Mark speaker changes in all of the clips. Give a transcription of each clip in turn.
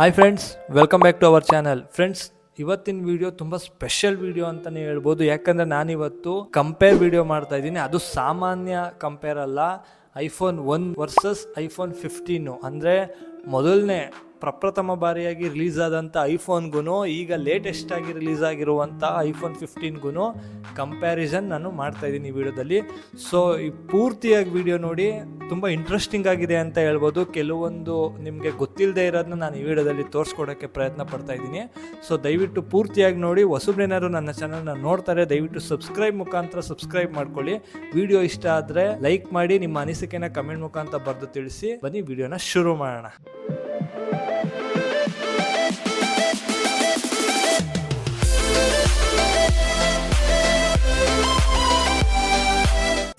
Speaker 1: Hi friends welcome back to our channel friends ಇವತ್ತಿನ video ತುಂಬ special video ಅಂತಲೇ ಹೇಳ್ಬೋದು. ಯಾಕಂದರೆ ನಾನಿವತ್ತು ಕಂಪೇರ್ ವಿಡಿಯೋ ಮಾಡ್ತಾ ಇದ್ದೀನಿ. ಅದು ಸಾಮಾನ್ಯ ಕಂಪೇರ್ ಅಲ್ಲ. IPhone one versus iPhone fifteen ಅಂದರೆ ಮೊದಲನೇ ಪ್ರಪ್ರಥಮ ಬಾರಿಯಾಗಿ ರಿಲೀಸ್ ಆದಂಥ ಐಫೋನ್ಗೂ ಈಗ ಲೇಟೆಸ್ಟ್ ಆಗಿ ರಿಲೀಸ್ ಆಗಿರುವಂಥ ಐಫೋನ್ ಫಿಫ್ಟೀನ್ಗೂ ಕಂಪ್ಯಾರಿಸನ್ ನಾನು ಮಾಡ್ತಾ ಇದ್ದೀನಿ ಈ ವಿಡಿಯೋದಲ್ಲಿ. ಸೊ ಈ ಪೂರ್ತಿಯಾಗಿ ವಿಡಿಯೋ ನೋಡಿ, ತುಂಬ ಇಂಟ್ರೆಸ್ಟಿಂಗ್ ಆಗಿದೆ ಅಂತ ಹೇಳ್ಬೋದು. ಕೆಲವೊಂದು ನಿಮಗೆ ಗೊತ್ತಿಲ್ಲದೆ ಇರೋದನ್ನ ನಾನು ಈ ವಿಡಿಯೋದಲ್ಲಿ ತೋರಿಸ್ಕೊಡೋಕ್ಕೆ ಪ್ರಯತ್ನ ಪಡ್ತಾ ಇದ್ದೀನಿ. ಸೊ ದಯವಿಟ್ಟು ಪೂರ್ತಿಯಾಗಿ ನೋಡಿ, ಹೊಸಬ್ರೇನಾದ್ರು ನನ್ನ ಚಾನಲ್ನ ನೋಡ್ತಾರೆ, ದಯವಿಟ್ಟು ಸಬ್ಸ್ಕ್ರೈಬ್ ಮುಖಾಂತರ ಸಬ್ಸ್ಕ್ರೈಬ್ ಮಾಡ್ಕೊಳ್ಳಿ. ವಿಡಿಯೋ ಇಷ್ಟ ಆದರೆ ಲೈಕ್ ಮಾಡಿ, ನಿಮ್ಮ ಅನಿಸಿಕೆನ ಕಮೆಂಟ್ ಮುಖಾಂತರ ಬರೆದು ತಿಳಿಸಿ. ಬನ್ನಿ, ವಿಡಿಯೋನ ಶುರು ಮಾಡೋಣ.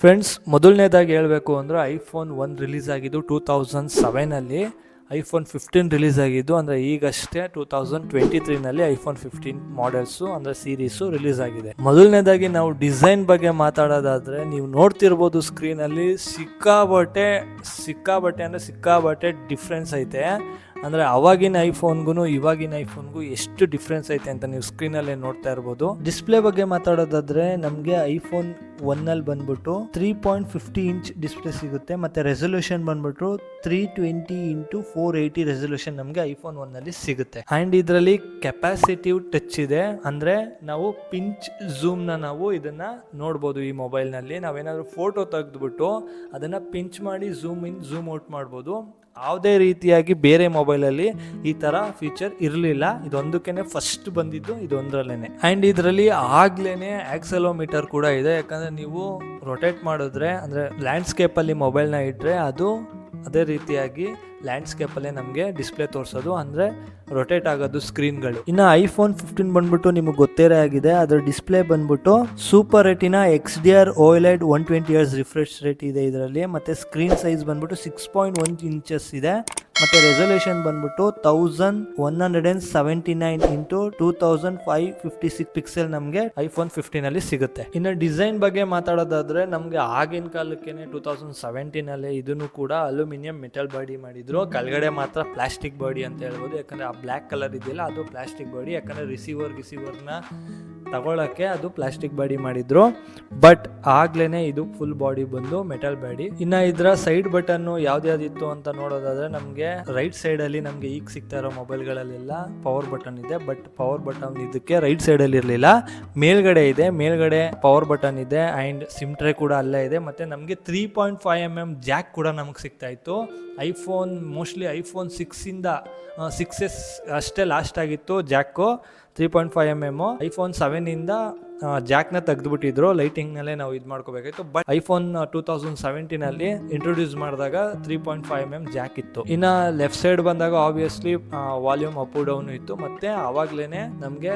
Speaker 1: ಫ್ರೆಂಡ್ಸ್ ಮೊದಲನೇದಾಗಿ ಹೇಳಬೇಕು ಅಂದರೆ ಐಫೋನ್ ಒನ್ ರಿಲೀಸ್ ಆಗಿದ್ದು ಟೂ ತೌಸಂಡ್ ಸೆವೆನಲ್ಲಿ ಐಫೋನ್ ಫಿಫ್ಟೀನ್ ರಿಲೀಸ್ ಆಗಿದ್ದು ಅಂದರೆ ಈಗಷ್ಟೇ ಟೂ ತೌಸಂಡ್ ಟ್ವೆಂಟಿ ತ್ರೀನಲ್ಲಿ ಐಫೋನ್ ಫಿಫ್ಟೀನ್ ಮಾಡೆಲ್ಸು ಅಂದರೆ ಸೀರೀಸು ರಿಲೀಸ್ ಆಗಿದೆ. ಮೊದಲನೇದಾಗಿ ನಾವು ಡಿಸೈನ್ ಬಗ್ಗೆ ಮಾತಾಡೋದಾದರೆ ನೀವು ನೋಡ್ತಿರ್ಬೋದು ಸ್ಕ್ರೀನಲ್ಲಿ ಸಿಕ್ಕಾಬಟ್ಟೆ ಸಿಕ್ಕಾಬಟ್ಟೆ ಅಂದರೆ ಸಿಕ್ಕಾಬಟ್ಟೆ ಡಿಫ್ರೆನ್ಸ್ ಐತೆ. ಅಂದರೆ ಅವಾಗಿನ ಐಫೋನ್ಗೂ ಇವಾಗಿನ ಐಫೋನ್ಗೂ ಎಷ್ಟು ಡಿಫ್ರೆನ್ಸ್ ಐತೆ ಅಂತ ನೀವು ಸ್ಕ್ರೀನಲ್ಲೇ ನೋಡ್ತಾ ಇರ್ಬೋದು. ಡಿಸ್ಪ್ಲೇ ಬಗ್ಗೆ ಮಾತಾಡೋದಾದ್ರೆ ನಮಗೆ ಐಫೋನ್ ಒನ್ನಲ್ಲಿ ಬಂದ್ಬಿಟ್ಟು three point fifty inch display ಸಿಗುತ್ತೆ, ಮತ್ತು ರೆಸೊಲ್ಯೂಷನ್ ಬಂದ್ಬಿಟ್ಟು three twenty into four eighty resolution ನಮಗೆ ಐಫೋನ್ ಒನ್ನಲ್ಲಿ ಸಿಗುತ್ತೆ. ಆ್ಯಂಡ್ ಇದರಲ್ಲಿ ಕೆಪಾಸಿಟಿವ್ ಟಚ್ ಇದೆ, ಅಂದರೆ ನಾವು ಪಿಂಚ್ ಝೂಮ್ನ ನಾವು ಇದನ್ನು ನೋಡ್ಬೋದು ಈ ಮೊಬೈಲ್ನಲ್ಲಿ ನಾವೇನಾದರೂ ಫೋಟೋ ತೆಗೆದ್ಬಿಟ್ಟು ಅದನ್ನು ಪಿಂಚ್ ಮಾಡಿ ಝೂಮ್ ಇನ್ ಝೂಮ್ ಔಟ್ ಮಾಡ್ಬೋದು. ಯಾವುದೇ ರೀತಿಯಾಗಿ ಬೇರೆ ಮೊಬೈಲಲ್ಲಿ ಈ ಥರ ಫೀಚರ್ ಇರಲಿಲ್ಲ. ಇದೊಂದಕ್ಕೇ ಫಸ್ಟ್ ಬಂದಿದ್ದು ಇದೊಂದರಲ್ಲೇ ಆ್ಯಂಡ್ ಇದರಲ್ಲಿ ಆಗ್ಲೇ ಆಕ್ಸೆಲೋಮೀಟರ್ ಕೂಡ ಇದೆ. ಯಾಕಂದರೆ ನೀವು ರೊಟೇಟ್ ಮಾಡಿದ್ರೆ, ಅಂದರೆ ಲ್ಯಾಂಡ್ಸ್ಕೇಪಲ್ಲಿ ಮೊಬೈಲ್ನ ಇಟ್ಟರೆ ಅದು ಅದೇ ರೀತಿಯಾಗಿ ಲ್ಯಾಂಡ್ಸ್ಕೇಪಲ್ಲೇ ನಮಗೆ ಡಿಸ್ಪ್ಲೇ ತೋರಿಸೋದು. ಅಂದರೆ ರೊಟೇಟ್ ಆಗೋದು ಸ್ಕ್ರೀನ್ಗಳು ಇನ್ನು ಐಫೋನ್ ಫಿಫ್ಟೀನ್ ಬಂದ್ಬಿಟ್ಟು ನಿಮಗೆ ಗೊತ್ತೇರೇ ಆಗಿದೆ. ಅದರ ಡಿಸ್ಪ್ಲೇ ಬಂದ್ಬಿಟ್ಟು super retina X D R OLED one twenty hertz refresh rate ಇದೆ ಇದರಲ್ಲಿ. ಮತ್ತು ಸ್ಕ್ರೀನ್ ಸೈಜ್ ಬಂದ್ಬಿಟ್ಟು ಸಿಕ್ಸ್ ಪಾಯಿಂಟ್ ಒನ್ ಇಂಚಸ್ ಇದೆ. ಮತ್ತು ರೆಸೊಲ್ಯೂಷನ್ ಬಂದ್ಬಿಟ್ಟು thousand one hundred and seventy nine into two thousand five fifty six pixel ನಮಗೆ iPhone ಫಿಫ್ಟೀನಲ್ಲಿ ಸಿಗುತ್ತೆ. ಇನ್ನು ಡಿಸೈನ್ ಬಗ್ಗೆ ಮಾತಾಡೋದಾದ್ರೆ ನಮಗೆ ಆಗಿನ ಕಾಲಕ್ಕೇನೆ ಟೂ ತೌಸಂಡ್ ಸೆವೆಂಟೀನಲ್ಲಿ ಇದನ್ನು ಕೂಡ ಅಲ್ಯೂಮಿನಿಯಂ ಮೆಟಲ್ ಬಾಡಿ ಮಾಡಿದ್ರು. ಕೆಳಗಡೆ ಮಾತ್ರ ಪ್ಲಾಸ್ಟಿಕ್ ಬಾಡಿ ಅಂತ ಹೇಳ್ಬೋದು. ಯಾಕಂದರೆ ಆ ಬ್ಲ್ಯಾಕ್ ಕಲರ್ ಇದೆಯಲ್ಲ ಅದು ಪ್ಲಾಸ್ಟಿಕ್ ಬಾಡಿ ಯಾಕಂದರೆ ರಿಸೀವರ್ ರಿಸೀವರ್ನ ತಗೊಳಕ್ಕೆ ಅದು ಪ್ಲಾಸ್ಟಿಕ್ ಬಾಡಿ ಮಾಡಿದ್ರು. ಬಟ್ ಆಗ್ಲೇ ಇದು ಫುಲ್ ಬಾಡಿ ಬಂದು ಮೆಟಲ್ ಬಾಡಿ ಇನ್ನ ಇದರ ಸೈಡ್ ಬಟನ್ ಯಾವ್ದ್ಯಾವ್ದಿತ್ತು ಅಂತ ನೋಡೋದಾದ್ರೆ ನಮಗೆ ರೈಟ್ ಸೈಡ್ ಅಲ್ಲಿ ನಮಗೆ ಈಗ ಸಿಗ್ತಾ ಇರೋ ಮೊಬೈಲ್ಗಳಲ್ಲೆಲ್ಲ ಪವರ್ ಬಟನ್ ಇದೆ. ಬಟ್ ಪವರ್ ಬಟನ್ ಇದಕ್ಕೆ ರೈಟ್ ಸೈಡ್ ಅಲ್ಲಿ ಇರಲಿಲ್ಲ. ಮೇಲ್ಗಡೆ ಇದೆ. ಮೇಲ್ಗಡೆ ಪವರ್ ಬಟನ್ ಇದೆ ಅಂಡ್ ಸಿಮ್ ಟ್ರೇ ಕೂಡ ಅಲ್ಲೇ ಇದೆ. ಮತ್ತೆ ನಮಗೆ three point five M M jack ಕೂಡ ನಮಗೆ ಸಿಗ್ತಾ ಇತ್ತು. ಐಫೋನ್ ಮೋಸ್ಟ್ಲಿ ಐಫೋನ್ ಸಿಕ್ಸಿಂದ ಸಿಕ್ಸ್ ಎಸ್ ಅಷ್ಟೇ ಲಾಸ್ಟ್ ಆಗಿತ್ತು jack three point five M M iPhone ಸೆವೆನಿಂದ ಜಾಕ್ನ ತೆಗೆದುಬಿಟ್ಟಿದ್ರು. ಲೈಟಿಂಗ್ನಲ್ಲೇ ನಾವು ಇದು ಮಾಡ್ಕೋಬೇಕಾಯ್ತು. ಬಟ್ ಐಫೋನ್ ಟೂ ತೌಸಂಡ್ ಸೆವೆಂಟೀನಲ್ಲಿ ಇಂಟ್ರೊಡ್ಯೂಸ್ ಮಾಡಿದಾಗ three point five M M jack ಇತ್ತು. ಇನ್ನು ಲೆಫ್ಟ್ ಸೈಡ್ ಬಂದಾಗ ಆಬ್ವಿಯಸ್ಲಿ ವಾಲ್ಯೂಮ್ ಅಪ್ ಡೌನ್ ಇತ್ತು. ಮತ್ತೆ ಅವಾಗ್ಲೇನೆ ನಮಗೆ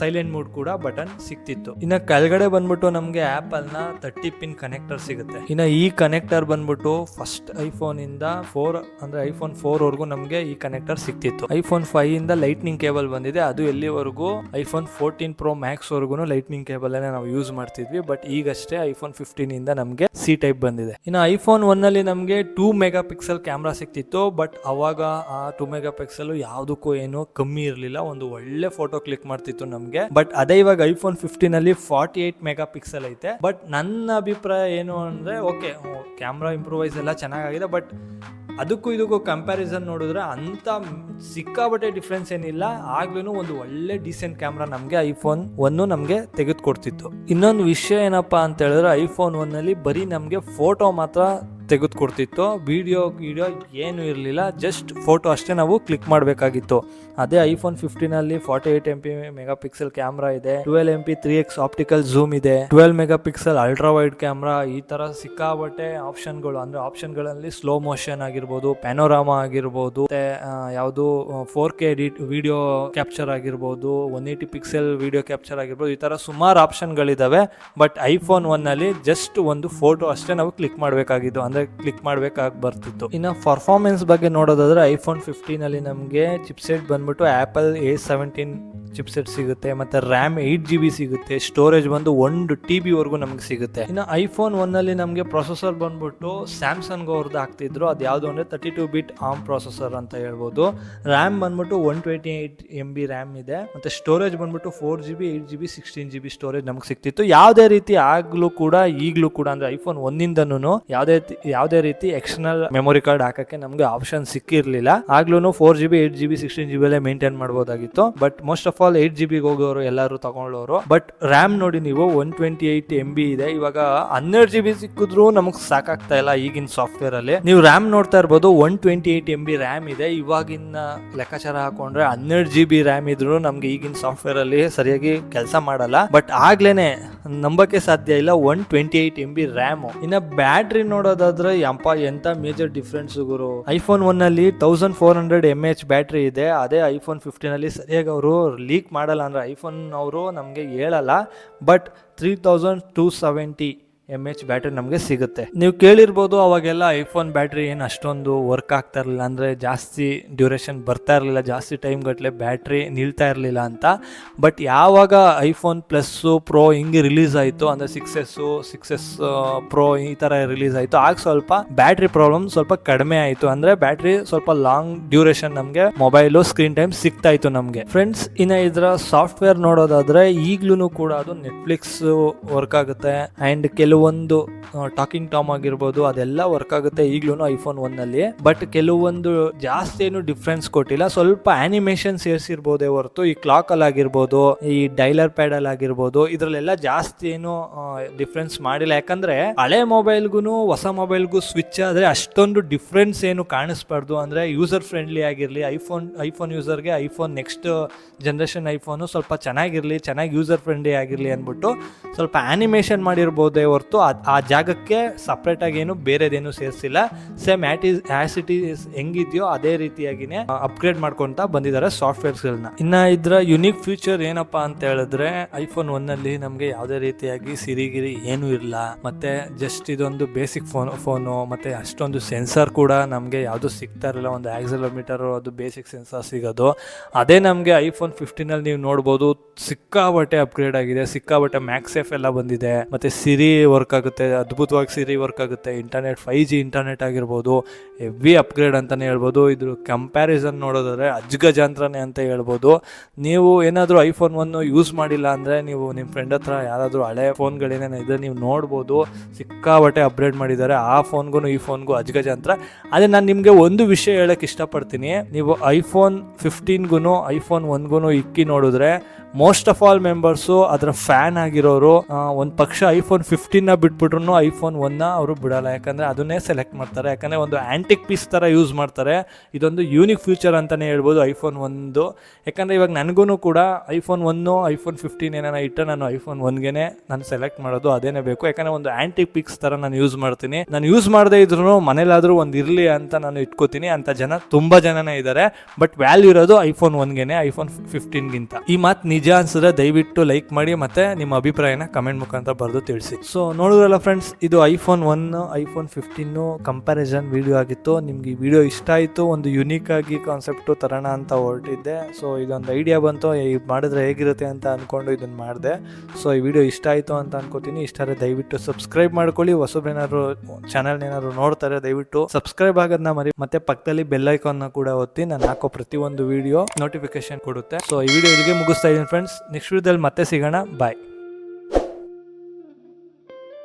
Speaker 1: ಸೈಲೆಂಟ್ ಮೂಡ್ ಕೂಡ ಬಟನ್ ಸಿಕ್ತಿತ್ತು. ಇನ್ನು ಕೆಳಗಡೆ ಬಂದ್ಬಿಟ್ಟು ನಮಗೆ ಆಪಲ್ನ ತರ್ಟಿ ಪಿನ್ ಕನೆಕ್ಟರ್ ಸಿಗುತ್ತೆ. ಇನ್ನು ಈ ಕನೆಕ್ಟರ್ ಬಂದ್ಬಿಟ್ಟು ಫಸ್ಟ್ ಐಫೋನ್ ಇಂದ ಫೋರ್ ಅಂದ್ರೆ ಐಫೋನ್ ಫೋರ್ ವರ್ಗು ನಮಗೆ ಈ ಕನೆಕ್ಟರ್ ಸಿಕ್ತಿತ್ತು. ಐಫೋನ್ ಫೈವ್ ಇಂದ ಲೈಟ್ನಿಂಗ್ ಕೇಬಲ್ ಬಂದಿದೆ. ಅದು ಎಲ್ಲಿವರೆಗೂ? ಐಫೋನ್ ಫೋರ್ಟೀನ್ ಪ್ರೋ ಮ್ಯಾಕ್ಸ್ ವರ್ಗು ಲೈಟ್ನಿಂಗ್ ಕೇಬಲ್ ನಾವು ಯೂಸ್ ಮಾಡ್ತಿದ್ವಿ ಬಟ್ ಈಗಷ್ಟೇ ಐಫೋನ್ ಫಿಫ್ಟೀನ್ ಇಂದ ನಮಗೆ ಸಿ ಟೈಪ್ ಬಂದಿದೆ. ಇನ್ನು ಐಫೋನ್ ಒನ್ನಲ್ಲಿ ನಮಗೆ ಟೂ ಮೆಗಾ ಪಿಕ್ಸೆಲ್ ಕ್ಯಾಮ್ರಾ ಸಿಕ್ತಿತ್ತು ಬಟ್ ಅವಾಗ ಆ ಟೂ ಮೆಗಾ ಪಿಕ್ಸೆಲ್ ಯಾವುದಕ್ಕೂ ಏನು ಕಮ್ಮಿ ಇರಲಿಲ್ಲ, ಒಂದು ಒಳ್ಳೆ ಫೋಟೋ ಕ್ಲಿಕ್ ಮಾಡ್ತಿತ್ತು ನಮಗೆ. ಬಟ್ ಅದೇ ಇವಾಗ ಐಫೋನ್ ಫಿಫ್ಟೀನ್ ಅಲ್ಲಿ ಫಾರ್ಟಿ ಏಟ್ ಮೆಗಾ ಪಿಕ್ಸೆಲ್ ಐತೆ. ಬಟ್ ನನ್ನ ಅಭಿಪ್ರಾಯ ಏನು ಅಂದ್ರೆ ಓಕೆ ಕ್ಯಾಮ್ರಾ ಇಂಪ್ರೂವೈಸ್ ಎಲ್ಲ ಚೆನ್ನಾಗಿದೆ ಬಟ್ ಅದಕ್ಕೂ ಇದಕ್ಕೂ ಕಂಪ್ಯಾರಿಸನ್ ನೋಡಿದ್ರೆ ಅಂಥ ಸಿಕ್ಕಾಬಟ್ಟೆ ಡಿಫ್ರೆನ್ಸ್ ಏನಿಲ್ಲ. ಆಗ್ಲೂ ಒಂದು ಒಳ್ಳೆ ಡೀಸೆಂಟ್ ಕ್ಯಾಮ್ರಾ ನಮಗೆ ಐಫೋನ್ ಒಂದು ನಮಗೆ ತೆಗೆದುಕೊಡ್ತಿತ್ತು. ಇನ್ನೊಂದು ವಿಷಯ ಏನಪ್ಪ ಅಂತ ಹೇಳಿದ್ರೆ ಐಫೋನ್ ಒನ್ನಲ್ಲಿ ಬರೀ ನಮಗೆ ಫೋಟೋ ಮಾತ್ರ ತೆಗೆದುಕೊಡ್ತಿತ್ತು ವಿಡಿಯೋ ವಿಡಿಯೋ ಏನು ಇರಲಿಲ್ಲ ಜಸ್ಟ್ ಫೋಟೋ ಅಷ್ಟೇ ನಾವು ಕ್ಲಿಕ್ ಮಾಡಬೇಕಾಗಿತ್ತು. ಅದೇ iPhone ಫಿಫ್ಟೀನಲ್ಲಿ forty eight M P megapixel camera ಇದೆ twelve M P three X optical zoom ಇದೆ twelve megapixel ultra wide camera ಈ ತರ ಸಿಕ್ಕಾಬಟ್ಟೆ ಆಪ್ಷನ್ಗಳು ಅಂದ್ರೆ ಆಪ್ಷನ್ಗಳಲ್ಲಿ ಸ್ಲೋ ಮೋಷನ್ ಆಗಿರ್ಬೋದು ಪ್ಯಾನೋರಾಮಾ ಆಗಿರ್ಬೋದು ಯಾವುದು four K edit video capture ಆಗಿರ್ಬೋದು one eighty pixel video capture ಆಗಿರ್ಬೋದು, ಈ ತರ ಸುಮಾರು ಆಪ್ಷನ್ಗಳಿದಾವೆ ಬಟ್ ಐಫೋನ್ ಒನ್ನಲ್ಲಿ ಜಸ್ಟ್ ಒಂದು ಫೋಟೋ ಅಷ್ಟೇ ನಾವು ಕ್ಲಿಕ್ ಮಾಡಬೇಕಾಗಿದ್ದು ಅಂದ್ರೆ ಕ್ಲಿಕ್ ಮಾಡ್ಬೇಕಾಗಿ ಬರ್ತಿತ್ತು. ಇನ್ನು ಪರ್ಫಾರ್ಮೆನ್ಸ್ ಬಗ್ಗೆ ನೋಡೋದಾದ್ರೆ ಐಫೋನ್ ಫಿಫ್ಟೀನ್ ಅಲ್ಲಿ ನಮಗೆ ಚಿಪ್ಸೆಟ್ ಬಂದ್ಬಿಟ್ಟು ಆಪಲ್ ಎ ಸೆವೆಂಟೀನ್ ಚಿಪ್ಸೆಟ್ ಸಿಗುತ್ತೆ, ಮತ್ತೆ ರ್ಯಾಮ್ ಏಯ್ಟ್ ಜಿ ಬಿ ಸಿಗುತ್ತೆ ಸ್ಟೋರೇಜ್ ಬಂದು ಒಂದು ಟಿ ಬಿ ವರೆಗೂ ನಮಗೆ ಸಿಗುತ್ತೆ. ಇನ್ನು ಐಫೋನ್ ಒನ್ ಅಲ್ಲಿ ನಮಗೆ ಪ್ರೊಸೆಸರ್ ಬಂದ್ಬಿಟ್ಟು ಸ್ಯಾಮ್ಸಂಗ್ ಅವ್ರದ್ದು ಹಾಕ್ತಿದ್ರು. ಅದು ಯಾವುದು ಅಂದ್ರೆ thirty two bit ARM processor ಅಂತ ಹೇಳ್ಬೋದು. ರ್ಯಾಮ್ ಬಂದ್ಬಿಟ್ಟು one twenty eight M B RAM ಇದೆ. ಮತ್ತೆ ಸ್ಟೋರೇಜ್ ಬಂದ್ಬಿಟ್ಟು four G B eight G B sixteen G B storage ನಮಗೆ ಸಿಕ್ತಿತ್ತು. ಯಾವುದೇ ರೀತಿ ಆಗ್ಲೂ ಕೂಡ, ಈಗಲೂ ಕೂಡ ಅಂದ್ರೆ ಐಫೋನ್ ಒಂದಿಂದನೂ ಯಾವುದೇ ಯಾವುದೇ ರೀತಿ ಎಕ್ಸ್ಟರ್ನಲ್ ಮೆಮೊರಿ ಕಾರ್ಡ್ ಹಾಕಕ್ಕೆ ನಮಗೆ ಆಪ್ಷನ್ ಸಿಕ್ಕಿರಲಿಲ್ಲ. ಆಗ್ಲೂ four G B eight G B sixteen G B maintain ಮಾಡ್ಬೋದಾಗಿತ್ತು. But most of all eight G ಬಿಗೆ ಹೋಗೋರು, ಎಲ್ಲರೂ ತಗೊಳ್ಳೋರು. ಬಟ್ ರ್ಯಾಮ್ ನೋಡಿ ನೀವು one twenty eight M B ಇದೆ. ಇವಾಗ ಹನ್ನೆರಡು ಜಿ ಬಿ ಸಿಕ್ಕಿದ್ರು ನಮಗೆ ಸಾಕಾಗ್ತಾ ಇಲ್ಲ ಈಗಿನ ಸಾಫ್ಟ್ವೇರ್ ಅಲ್ಲಿ. ನೀವು ರ್ಯಾಮ್ ನೋಡ್ತಾ ಇರ್ಬೋದು one twenty eight M B RAM ಇದೆ. ಇವಾಗಿನ ಲೆಕ್ಕಾಚಾರ ಹಾಕೊಂಡ್ರೆ ಹನ್ನೆರಡು ಜಿ ಬಿ ರ್ಯಾಮ್ ಇದ್ರು ನಮ್ಗೆ ಈಗಿನ ಸಾಫ್ಟ್ವೇರ್ ಅಲ್ಲಿ ಸರಿಯಾಗಿ ಕೆಲಸ ಮಾಡಲ್ಲ. ಬಟ್ ಆಗ್ಲೇನೆ ನಂಬಕ್ಕೆ ಸಾಧ್ಯ ಇಲ್ಲ one twenty eight M B RAM ಇನ್ನ ಬ್ಯಾಟ್ರಿ ನೋಡೋದಾದ್ರೆ ಎಂಪ ಎಂತ ಮೇಜರ್ ಡಿಫ್ರೆನ್ಸ್ ಗುರು. ಐಫೋನ್ ಒನ್ ಅಲ್ಲಿ thousand four hundred M H battery ಇದೆ. ಅದೇ ಐಫೋನ್ ಫಿಫ್ಟೀನ್ ಅಲ್ಲಿ ಸರಿಯಾಗಿ ಅವರು ಲೀಕ್ ಮಾಡಲ್ಲ ಅಂದ್ರೆ ಐಫೋನ್ ಅವರು ನಮಗೆ ಹೇಳಲ್ಲ but three thousand two seventy M H battery ನಮಗೆ ಸಿಗುತ್ತೆ. ನೀವು ಕೇಳಿರ್ಬೋದು ಅವಾಗೆಲ್ಲ ಐಫೋನ್ ಬ್ಯಾಟ್ರಿ ಏನು ಅಷ್ಟೊಂದು ವರ್ಕ್ ಆಗ್ತಾ ಇರಲಿಲ್ಲ ಅಂದರೆ ಜಾಸ್ತಿ ಡ್ಯೂರೇಷನ್ ಬರ್ತಾ ಇರಲಿಲ್ಲ, ಜಾಸ್ತಿ ಟೈಮ್ ಗಟ್ಟಲೆ ಬ್ಯಾಟ್ರಿ ನಿಲ್ತಾ ಇರಲಿಲ್ಲ ಅಂತ. ಬಟ್ ಯಾವಾಗ ಐಫೋನ್ ಪ್ಲಸ್ಸು ಪ್ರೋ ಹಿಂಗೆ ರಿಲೀಸ್ ಆಯಿತು, ಅಂದರೆ six S six S pro ಈ ಥರ ರಿಲೀಸ್ ಆಯಿತು, ಆಗ ಸ್ವಲ್ಪ ಬ್ಯಾಟ್ರಿ ಪ್ರಾಬ್ಲಮ್ ಸ್ವಲ್ಪ ಕಡಿಮೆ ಆಯಿತು. ಅಂದರೆ ಬ್ಯಾಟ್ರಿ ಸ್ವಲ್ಪ ಲಾಂಗ್ ಡ್ಯೂರೇಷನ್ ನಮಗೆ ಮೊಬೈಲು ಸ್ಕ್ರೀನ್ ಟೈಮ್ ಸಿಗ್ತಾ ಇತ್ತು ನಮಗೆ. ಫ್ರೆಂಡ್ಸ್ ಇನ್ನು ಇದರ ಸಾಫ್ಟ್ವೇರ್ ನೋಡೋದಾದ್ರೆ ಈಗಲೂ ಕೂಡ ಅದು ನೆಟ್ಫ್ಲಿಕ್ಸ್ ವರ್ಕ್ ಆಗುತ್ತೆ. ಆ್ಯಂಡ್ ಕೆಲವೊಂದು ಟಾಕಿಂಗ್ ಟಾಮ್ ಆಗಿರ್ಬೋದು, ಅದೆಲ್ಲ ವರ್ಕ್ ಆಗುತ್ತೆ ಈಗಲೂ ಐಫೋನ್ ಒನ್ನಲ್ಲಿ ಬಟ್ ಕೆಲವೊಂದು ಜಾಸ್ತಿ ಏನು ಡಿಫ್ರೆನ್ಸ್ ಕೊಟ್ಟಿಲ್ಲ. ಸ್ವಲ್ಪ ಆನಿಮೇಷನ್ ಸೇರಿಸಿರ್ಬೋದೇ ಹೊರತು, ಈ ಕ್ಲಾಕ್ ಅಲ್ಲಿ ಆಗಿರ್ಬೋದು, ಈ ಡೈಲರ್ ಪ್ಯಾಡ್ ಅಲ್ಲಿ ಆಗಿರ್ಬೋದು, ಇದ್ರಲ್ಲೆಲ್ಲ ಜಾಸ್ತಿ ಏನು ಡಿಫ್ರೆನ್ಸ್ ಮಾಡಿಲ್ಲ. ಯಾಕಂದ್ರೆ ಹಳೆ ಮೊಬೈಲ್ಗೂ ಹೊಸ ಮೊಬೈಲ್ಗೂ ಸ್ವಿಚ್ ಆದ್ರೆ ಅಷ್ಟೊಂದು ಡಿಫ್ರೆನ್ಸ್ ಏನು ಕಾಣಿಸ್ಬಾರ್ದು. ಅಂದ್ರೆ ಯೂಸರ್ ಫ್ರೆಂಡ್ಲಿ ಆಗಿರ್ಲಿ ಐಫೋನ್ ಐಫೋನ್ ಯೂಸರ್ಗೆ ಐಫೋನ್ ನೆಕ್ಸ್ಟ್ ಜನರೇಷನ್ ಐಫೋನು ಸ್ವಲ್ಪ ಚೆನ್ನಾಗಿರ್ಲಿ, ಚೆನ್ನಾಗಿ ಯೂಸರ್ ಫ್ರೆಂಡ್ಲಿ ಆಗಿರಲಿ ಅಂದ್ಬಿಟ್ಟು ಸ್ವಲ್ಪ ಆನಿಮೇಷನ್ ಮಾಡಿರ್ಬೋದೇ ಆ ಜಾಗಕ್ಕೆ ಸಪ್ರೇಟಾಗಿ ಏನು ಬೇರೆದೇನು ಸೇರಿಸಿಲ್ಲ. Same at is it is ಹೆಂಗಿದೆಯೋ ಅದೇ ರೀತಿಯಾಗಿನೇ ಅಪ್ಗ್ರೇಡ್ ಮಾಡ್ಕೊಂತ ಬಂದಿದ್ದಾರೆ ಸಾಫ್ಟ್ವೇರ್ಸ್ಗಳನ್ನ ಇನ್ನ ಇದ್ರ ಯುನೀಕ್ ಫ್ಯೂಚರ್ ಏನಪ್ಪಾ ಅಂತ ಹೇಳಿದ್ರೆ ಐಫೋನ್ ಒನ್ ಅಲ್ಲಿ ನಮಗೆ ಯಾವುದೇ ರೀತಿಯಾಗಿ ಸಿರಿಗಿರಿ ಏನು ಇಲ್ಲ. ಮತ್ತೆ ಜಸ್ಟ್ ಇದೊಂದು ಬೇಸಿಕ್ ಫೋನ್ ಫೋನು ಮತ್ತೆ ಅಷ್ಟೊಂದು ಸೆನ್ಸರ್ ಕೂಡ ನಮಗೆ ಯಾವುದು ಸಿಗ್ತಾ ಇರಲಿಲ್ಲ ಒಂದು ಆಕ್ಸಿಲೋಮೀಟರ್ ಅದು ಬೇಸಿಕ್ ಸೆನ್ಸರ್ ಸಿಗೋದು. ಅದೇ ನಮಗೆ ಐಫೋನ್ ಫಿಫ್ಟೀನಲ್ಲಿ ನೀವು ನೋಡ್ಬೋದು ಸಿಕ್ಕಾಬಟ್ಟೆ ಅಪ್ಗ್ರೇಡ್ ಆಗಿದೆ. ಸಿಕ್ಕಾಬಟ್ಟೆ ಮ್ಯಾಕ್ಸೆಫ್ ಎಲ್ಲ ಬಂದಿದೆ. ಮತ್ತೆ ಸಿರಿ ವರ್ಕ್ ಆಗುತ್ತೆ, ಅದ್ಭುತವಾಗಿ ಸಿರಿ ವರ್ಕ್ ಆಗುತ್ತೆ ಇಂಟರ್ನೆಟ್ ಫೈ ಜಿ ಇಂಟರ್ನೆಟ್ ಆಗಿರ್ಬೋದು ಹೆವಿ ಅಪ್ಗ್ರೇಡ್ ಅಂತಲೇ ಹೇಳ್ಬೋದು. ಇದ್ರ ಕಂಪ್ಯಾರಿಸನ್ ನೋಡೋದಾದ್ರೆ ಅಜ್ಗಜಾಂತ್ರನೇ ಅಂತ ಹೇಳ್ಬೋದು. ನೀವು ಏನಾದರೂ ಐಫೋನ್ ಒನ್ ಯೂಸ್ ಮಾಡಿಲ್ಲ ಅಂದರೆ ನೀವು ನಿಮ್ಮ ಫ್ರೆಂಡ್ ಹತ್ರ ಯಾರಾದರೂ ಹಳೆ ಫೋನ್ಗಳೇನೇನು ಇದ್ರೆ ನೀವು ನೋಡ್ಬೋದು. ಸಿಕ್ಕಾಬಟ್ಟೆ ಅಪ್ಗ್ರೇಡ್ ಮಾಡಿದ್ದಾರೆ. ಆ ಫೋನ್ಗೂ ಈ ಫೋನ್ಗೂ ಅಜ್ಗಜಾಂತ್ರ. ಅದೇ ನಾನು ನಿಮಗೆ ಒಂದು ವಿಷಯ ಹೇಳಕ್ಕೆ ಇಷ್ಟಪಡ್ತೀನಿ. ನೀವು ಐಫೋನ್ ಫಿಫ್ಟೀನ್ಗೂ ಐಫೋನ್ ಒನ್ಗೂ ಇಕ್ಕಿ ನೋಡಿದ್ರೆ ಮೋಸ್ಟ್ ಆಫ್ ಆಲ್ ಮೆಂಬರ್ಸು ಅದರ ಫ್ಯಾನ್ ಆಗಿರೋರು ಒಂದು ಪಕ್ಷ ಐಫೋನ್ ಫಿಫ್ಟೀನ್ನ ಬಿಟ್ಬಿಟ್ರು ಐಫೋನ್ ಒನ್ನ ಅವರು ಬಿಡಲ್ಲ. ಯಾಕಂದರೆ ಅದನ್ನೇ ಸೆಲೆಕ್ಟ್ ಮಾಡ್ತಾರೆ. ಯಾಕಂದರೆ ಒಂದು ಆ್ಯಂಟಿಕ್ ಪೀಸ್ ಥರ ಯೂಸ್ ಮಾಡ್ತಾರೆ. ಇದೊಂದು ಯೂನಿಕ್ ಫ್ಯೂಚರ್ ಅಂತಲೇ ಹೇಳ್ಬೋದು ಐಫೋನ್ ಒಂದು ಯಾಕಂದರೆ ಇವಾಗ ನನಗೂ ಕೂಡ ಐಫೋನ್ ಒನ್ನು ಐಫೋನ್ ಫಿಫ್ಟೀನ್ ಏನಾರ ಇಟ್ಟರೆ ನಾನು ಐಫೋನ್ ಒನ್ಗೆ ನಾನು ಸೆಲೆಕ್ಟ್ ಮಾಡೋದು ಅದೇನೇ ಬೇಕು. ಯಾಕಂದರೆ ಒಂದು ಆ್ಯಂಟಿಕ್ ಪಿಕ್ಸ್ ಥರ ನಾನು ಯೂಸ್ ಮಾಡ್ತೀನಿ. ನಾನು ಯೂಸ್ ಮಾಡದೇ ಇದ್ರೂ ಮನೇಲಾದರೂ ಒಂದು ಇರಲಿ ಅಂತ ನಾನು ಇಟ್ಕೋತೀನಿ. ಅಂತ ಜನ ತುಂಬ ಜನನೇ ಇದ್ದಾರೆ ಬಟ್ ವ್ಯಾಲ್ಯೂ ಇರೋದು ಐಫೋನ್ ಒನ್ಗೆ ಐಫೋನ್ ಫಿಫ್ಟೀನ್ಗಿಂತ ಈ ಮಾತು ನಿಜ ಅನ್ಸಿದ್ರೆ ದಯವಿಟ್ಟು ಲೈಕ್ ಮಾಡಿ ಮತ್ತೆ ನಿಮ್ಮ ಅಭಿಪ್ರಾಯನ ಕಮೆಂಟ್ ಮುಖಾಂತರ ಬರೆದು ತಿಳಿಸಿ. ಸೊ ನೋಡಿದ್ರಲ್ಲ ಫ್ರೆಂಡ್ಸ್ ಇದು iPhone one iPhone fifteen comparison video ಆಗಿತ್ತು. ನಿಮ್ಗೆ ಈ ವಿಡಿಯೋ ಇಷ್ಟ ಆಯಿತು, ಒಂದು ಯುನೀಕ್ ಆಗಿ ಕಾನ್ಸೆಪ್ಟು ತರೋಣ ಅಂತ ಹೊರಟಿದ್ದೆ. ಸೊ ಇದೊಂದು ಐಡಿಯಾ ಬಂತು. ಇದು ಮಾಡಿದ್ರೆ ಹೇಗಿರುತ್ತೆ ಅಂತ ಅಂದ್ಕೊಂಡು ಇದನ್ನು ಮಾಡಿದೆ. ಸೊ ಈ ವಿಡಿಯೋ ಇಷ್ಟ ಆಯಿತು ಅಂತ ಅನ್ಕೋತೀನಿ. ಇಷ್ಟ ಆದರೆ ದಯವಿಟ್ಟು ಸಬ್ಸ್ಕ್ರೈಬ್ ಮಾಡ್ಕೊಳ್ಳಿ. ಹೊಸಬೇನಾದ್ರು ಚಾನಲ್ ಏನಾದ್ರು ನೋಡ್ತಾರೆ, ದಯವಿಟ್ಟು ಸಬ್ಸ್ಕ್ರೈಬ್ ಆಗೋದನ್ನ ಮರಿ. ಮತ್ತೆ ಪಕ್ಕದಲ್ಲಿ ಬೆಲ್ ಐಕಾನ್ನ ಕೂಡ ಒತ್ತಿ, ನಾನು ಹಾಕೋ ಪ್ರತಿಯೊಂದು ವಿಡಿಯೋ ನೋಟಿಫಿಕೇಶನ್ ಕೊಡುತ್ತೆ. ಸೊ ಈ ವಿಡಿಯೋ ಇಲ್ಲಿಗೆ ಮುಗಿಸ್ತಾ ಇದ್ದೀನಿ ಫ್ರೆಂಡ್ಸ್ ನೆಕ್ಸ್ಟ್ ವಿಡಿಯೋದಲ್ಲಿ ಮತ್ತೆ ಸಿಗೋಣ. ಬಾಯ್